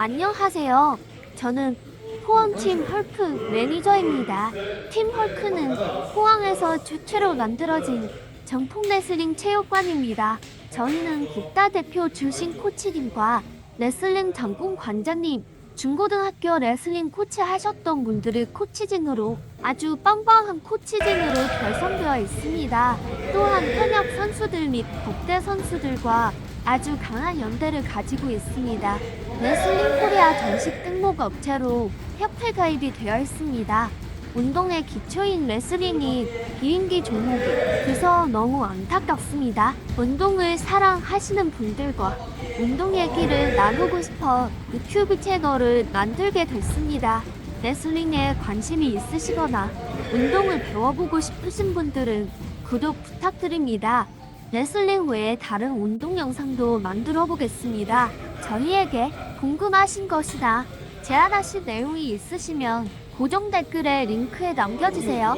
안녕하세요. 저는 포항팀 헐크 매니저입니다. 팀 헐크는 포항에서 최초로 만들어진 정통 레슬링 체육관입니다. 저희는 국가 대표 주신 코치님과 레슬링 전공 관장님, 중고등학교 레슬링 코치 하셨던 분들을 코치진으로 아주 빵빵한 코치진으로 결성되어 있습니다. 또한 현역 선수들 및 국대 선수들과 아주 강한 연대를 가지고 있습니다. 레슬링 코리아 정식 등록 업체로 협회 가입이 되어 있습니다. 운동의 기초인 레슬링이 비인기 종목이 그래서 너무 안타깝습니다. 운동을 사랑하시는 분들과 운동 얘기를 나누고 싶어 유튜브 채널을 만들게 됐습니다. 레슬링에 관심이 있으시거나 운동을 배워보고 싶으신 분들은 구독 부탁드립니다. 레슬링 외에 다른 운동 영상도 만들어 보겠습니다. 저희에게 궁금하신 것이나 제안하실 내용이 있으시면 고정 댓글에 링크에 남겨주세요.